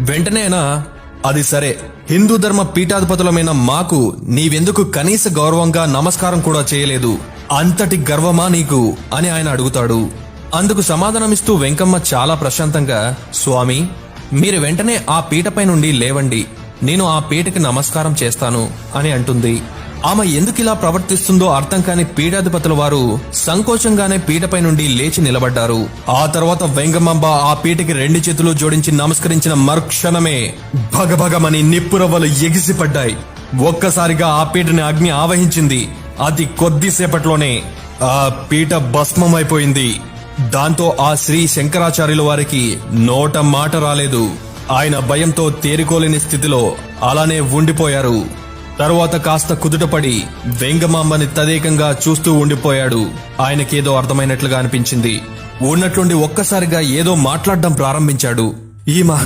వెంటనేనా? అది సరే. హిందూ ధర్మ పీఠాధిపతులమైన మాకు నీవెందుకు కనీస గౌరవంగా నమస్కారం కూడా చేయలేదు? అంతటి గర్వమా నీకు? అని ఆయన అడుగుతాడు. అందుకు సమాధానమిస్తూ వెంకమ్మ చాలా ప్రశాంతంగా స్వామి మీరు వెంటనే ఆ పీటపై నుండి లేవండి. నేను ఆ పీటకి నమస్కారం చేస్తాను అని అంటుంది. ఆమె ఎందుకిలా ప్రవర్తిస్తుందో అర్థం కాని పీఠాధిపతుల వారు సంకోచంగానే పీటపై నుండి లేచి నిలబడ్డారు. ఆ తర్వాత వెంగమాంబ ఆ పీటకి రెండు చేతులు జోడించి నమస్కరించిన మరుక్షణమే భగభగమని నిప్పురవ్వలు ఎగిసిపడ్డాయి. ఒక్కసారిగా ఆ పీటని అగ్ని ఆవహించింది. అతి కొద్దిసేపట్లోనే ఆ పీట భస్మమైపోయింది. దాంతో ఆ శ్రీ శంకరాచార్యుల వారికి నోట మాట రాలేదు. ఆయన భయంతో తేరుకోలేని స్థితిలో అలానే ఉండిపోయారు. తరువాత కాస్త కుదుటపడి వెంగమాంబని తదేకంగా చూస్తూ ఉండిపోయాడు. ఆయనకేదో అర్థమైనట్లుగా అనిపించింది. ఉన్నట్లుండి ఒక్కసారిగా ఏదో మాట్లాడడం ప్రారంభించాడు. ఈమ